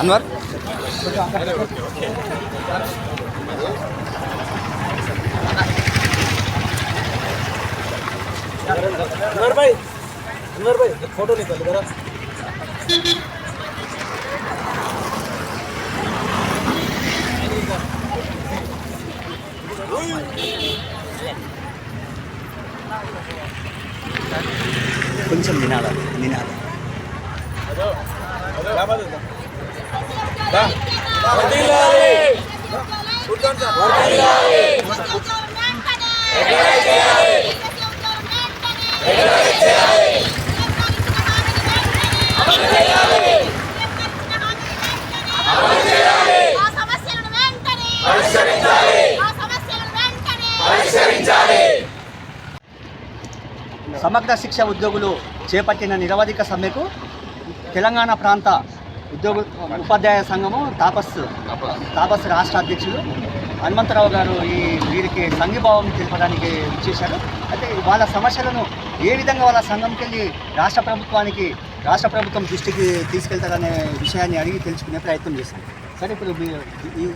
అన్వర్? అన్వర్ భాయ్ అన్వర్ భాయ్ photo నికాలి జరా కొంచెం నినాదాలు నినాదాలు సమగ్ర శిక్ష ఉద్యోగులు చేపట్టిన నిరవధిక సమ్మెకు తెలంగాణ ప్రాంత ఉద్యోగ ఉపాధ్యాయ సంఘము తాపస్ తాపస్ రాష్ట్ర అధ్యక్షుడు హనుమంతరావు గారు ఈ వీరికి సంఘీభావం తెలపడానికి చేశారు. అయితే వాళ్ళ సమస్యలను ఏ విధంగా వాళ్ళ సంఘంకి వెళ్ళి రాష్ట్ర ప్రభుత్వానికి రాష్ట్ర ప్రభుత్వం దృష్టికి తీసుకెళ్తారనే విషయాన్ని అడిగి తెలుసుకునే ప్రయత్నం చేశాను సరే ఇప్పుడు మీ- ఈ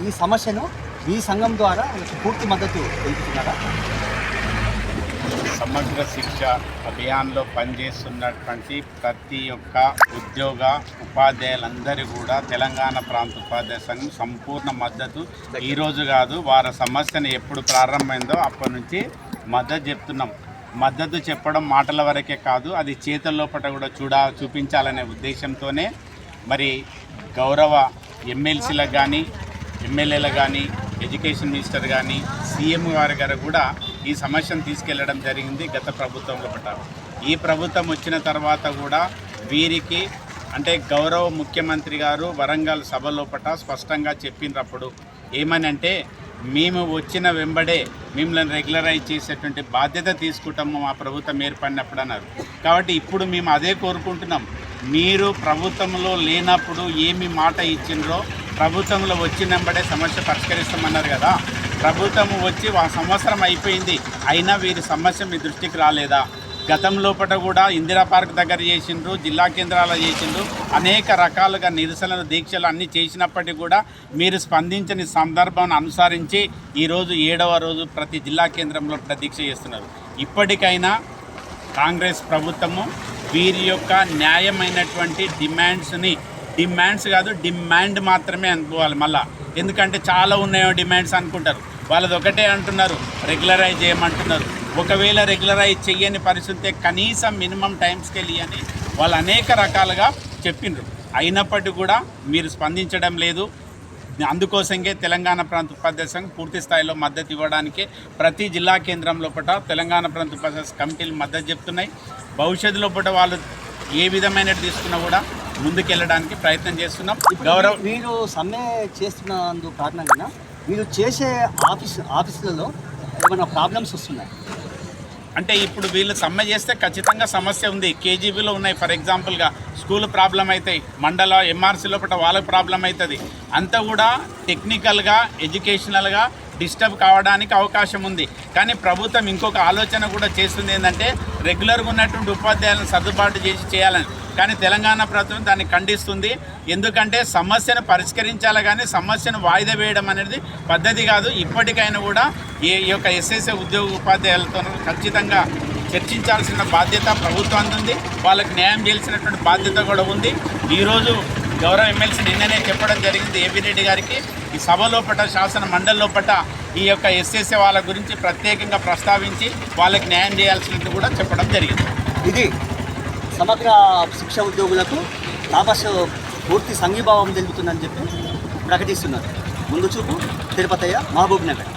ఈ సమస్యను ఈ సంఘం ద్వారా పూర్తి మద్దతు తెలుపుతున్నారా? సమగ్ర శిక్ష అభియాన్లో పనిచేస్తున్నటువంటి ప్రతి ఒక్క ఉద్యోగ ఉపాధ్యాయులందరూ కూడా తెలంగాణ ప్రాంత ఉపాధ్యాయ సంఘం సంపూర్ణ మద్దతు. ఈరోజు కాదు వారి సమస్యను ఎప్పుడు ప్రారంభమైందో అప్పటి నుంచి మద్దతు చెప్తున్నాం. మద్దతు చెప్పడం మాటల వరకే కాదు అది చేతల్లోపట కూడా చూడ చూపించాలనే ఉద్దేశంతోనే మరి గౌరవ ఎమ్మెల్సీలకు కానీ ఎమ్మెల్యేలకు కానీ ఎడ్యుకేషన్ మినిస్టర్ కానీ సీఎం గారి గారు కూడా ఈ సమస్యను తీసుకెళ్ళడం జరిగింది గత ప్రభుత్వంలో పట్టారు ఈ ప్రభుత్వం వచ్చిన తర్వాత కూడా వీరికి అంటే గౌరవ ముఖ్యమంత్రి గారు వరంగల్ సభ లోపట స్పష్టంగా చెప్పినప్పుడు ఏమనంటే మేము వచ్చిన వెంబడే మిమ్మల్ని రెగ్యులరైజ్ చేసేటువంటి బాధ్యత తీసుకుంటాము మా ప్రభుత్వం ఏర్పడినప్పుడు అన్నారు. కాబట్టి ఇప్పుడు మేము అదే కోరుకుంటున్నాం. మీరు ప్రభుత్వంలో లేనప్పుడు ఏమి మాట ఇచ్చిండ్రో ప్రభుత్వంలో వచ్చినప్పుడే సమస్య పరిష్కరిస్తామన్నారు కదా. ప్రభుత్వం వచ్చి ఆ సంవత్సరం అయిపోయింది. అయినా వీరి సమస్య మీ దృష్టికి రాలేదా? గతం లోపల కూడా ఇందిరా పార్క్ దగ్గర చేసిండ్రు జిల్లా కేంద్రాలు చేసిండ్రు అనేక రకాలుగా నిరసనలు దీక్షలు అన్నీ చేసినప్పటికీ కూడా మీరు స్పందించని సందర్భాన్ని అనుసరించి ఈరోజు ఏడవ రోజు ప్రతి జిల్లా కేంద్రంలో ప్రతీక్ష చేస్తున్నారు. ఇప్పటికైనా కాంగ్రెస్ ప్రభుత్వము వీరి యొక్క న్యాయమైనటువంటి డిమాండ్స్ని డిమాండ్స్ కాదు డిమాండ్ మాత్రమే అనుకోవాలి మళ్ళీ. ఎందుకంటే చాలా ఉన్నాయో డిమాండ్స్ అనుకుంటారు. వాళ్ళది ఒకటే అంటున్నారు రెగ్యులరైజ్ చేయమంటున్నారు. ఒకవేళ రెగ్యులరైజ్ చెయ్యని పరిస్థితి కనీసం మినిమం టైం స్కేల్ అని వాళ్ళు అనేక రకాలుగా చెప్పిండ్రు అయినప్పటికీ కూడా మీరు స్పందించడం లేదు. అందుకోసంగే తెలంగాణ ప్రాంత ఉపాధ్యాయ సంఘం పూర్తి స్థాయిలో మద్దతు ఇవ్వడానికి ప్రతి జిల్లా కేంద్రం లోపల తెలంగాణ ప్రాంత ఉపాధ్యాయ కమిటీలు మద్దతు చెప్తున్నాయి. భవిష్యత్తు లోపల వాళ్ళు ఏ విధమైన తీసుకున్నా కూడా ముందుకెళ్ళడానికి ప్రయత్నం చేస్తున్నాం. గౌరవ మీరు సమ్మె చేస్తున్నందుకు కారణంగా మీరు చేసే ఆఫీస్ ఆఫీసులలో ఏమైనా ప్రాబ్లమ్స్ వస్తున్నాయి? అంటే ఇప్పుడు వీళ్ళు సమ్మె చేస్తే ఖచ్చితంగా సమస్య ఉంది. కేజీబీలో ఉన్నాయి. ఫర్ ఎగ్జాంపుల్గా స్కూల్ ప్రాబ్లం అవుతాయి. మండల ఎంఆర్సీ లోపల వాళ్ళకి ప్రాబ్లం అవుతుంది. అంతా కూడా టెక్నికల్గా ఎడ్యుకేషనల్గా డిస్టర్బ్ కావడానికి అవకాశం ఉంది. కానీ ప్రభుత్వం ఇంకొక ఆలోచన కూడా చేస్తుంది ఏంటంటే రెగ్యులర్గా ఉన్నటువంటి ఉపాధ్యాయులను సర్దుబాటు చేసి చేయాలని. కానీ తెలంగాణ ప్రభుత్వం దాన్ని ఖండిస్తుంది. ఎందుకంటే సమస్యను పరిష్కరించాలి కానీ సమస్యను వాయిదా వేయడం అనేది పద్ధతి కాదు. ఇప్పటికైనా కూడా ఈ యొక్క ఎస్ఎస్ఏ ఉద్యోగ ఉపాధ్యాయులతో ఖచ్చితంగా చర్చించాల్సిన బాధ్యత ప్రభుత్వం ఉంది వాళ్ళకి న్యాయం చేయాల్సినటువంటి బాధ్యత కూడా ఉంది. ఈరోజు గౌరవ ఎమ్మెల్సీ నిన్ననే చెప్పడం జరిగింది. ఏపీ రెడ్డి గారికి ఈ సభ లోపల శాసన మండలి లోపట ఈ యొక్క ఎస్ఎస్ఏ వాళ్ళ గురించి ప్రత్యేకంగా ప్రస్తావించి వాళ్ళకి న్యాయం చేయాల్సినట్టు కూడా చెప్పడం జరిగింది. ఇది సమగ్ర శిక్ష ఉద్యోగులకు తాపస్ పూర్తి సంఘీభావం తెలుపుతుందని చెప్పి ప్రకటిస్తున్నారు. ముందు చూపు తిరుపతయ్య మహబూబ్ నగర్.